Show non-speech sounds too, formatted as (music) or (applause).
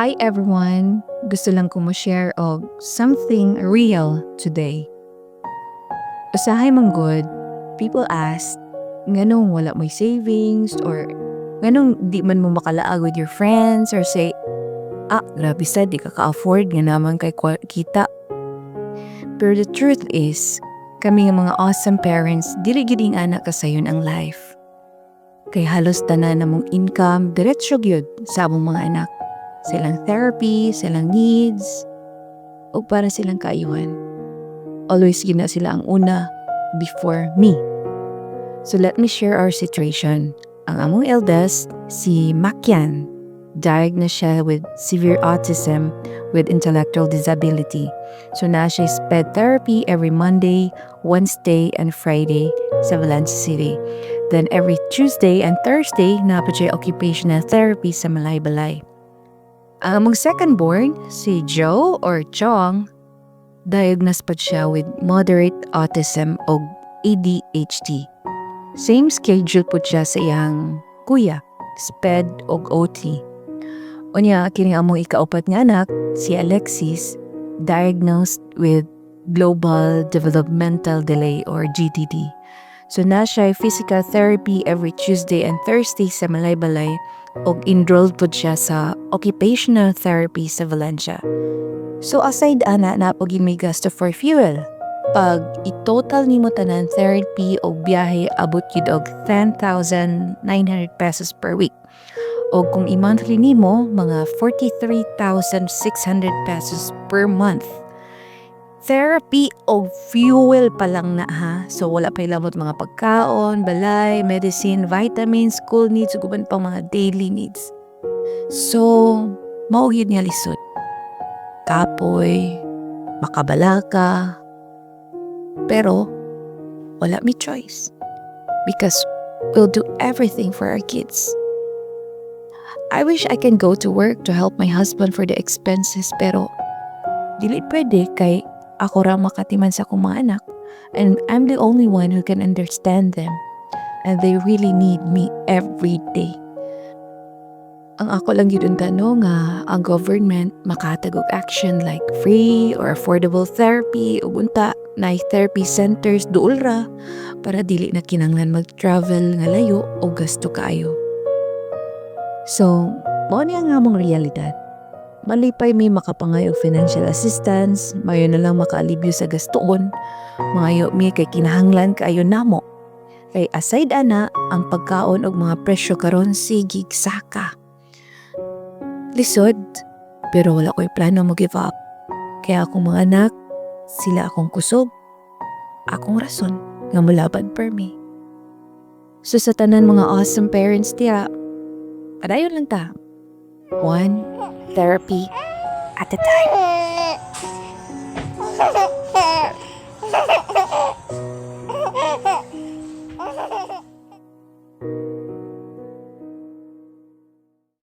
Hi everyone! Gusto lang ko mo-share og something real today. Usahay man good, people ask, nganong wala may savings or nganong di man mo makalaag with your friends or say, ah, grabe sa, di ka ka-afford nga naman kay kita. Pero the truth is, kami nga mga awesome parents, dili giding anak kasayon ang life. Kay halos tanan namong income, diretsyo gyud sa among mga anak silang therapy, silang needs, o para silang kaayuhan. Always gina sila ang una before me. So let me share our situation. Ang among eldest, si Makyan, diagnosed siya with severe autism with intellectual disability. So na siya sped therapy every Monday, Wednesday, and Friday sa Valencia City. Then every Tuesday and Thursday, napat siya occupational therapy sa Malay-Balay. Ang among second born, si Joe or Chong, diagnosed pa siya with moderate autism o ADHD. Same schedule po siya sa iyang kuya, SPED o OT. Unya, kini among ikaupat nga anak, si Alexis, diagnosed with Global Developmental Delay or GDD. So na siya physical therapy every Tuesday and Thursday sa Malaybalay og enrolled po siya sa occupational therapy sa Valencia. So aside ana na po may gasto for fuel. Pag i-total nimo tanan therapy o biyahe abot yun og 10,900 pesos per week. O kung i-monthly nimo, mga 43,600 pesos per month. Therapy o fuel pa lang na ha. So wala pa ilamot mga pagkaon, balay, medicine, vitamins, school needs, ug uban pang mga daily needs. So, maugid niya lisod. Kapoy, makabalaka. Pero, wala mi choice. Because we'll do everything for our kids. I wish I can go to work to help my husband for the expenses pero dili pwede kay ako ra makatiman sa akong mga anak and I'm the only one who can understand them and they really need me every day. Ang ako lang yun tanong nga ang government makatagog action like free or affordable therapy o bunta na therapy centers duol ra para dili na kinanglan mag-travel nga layo o gasto kaayo. So, mo niya nga mong realidad. Malipay may makapangay og financial assistance, mayo na lang makaalibyo sa gastoon, mayo mi kay kinahanglan kaayo namo. Kay aside ana, ang pagkaon og mga presyo karon sigig saka. Lisod, pero wala ko'y plano mo give up. Kaya akong mga anak, sila akong kusog, akong rason nga mulaban per me. So sa tanan mga awesome parents tiya, padayon lang ta. One therapy at the time. (laughs)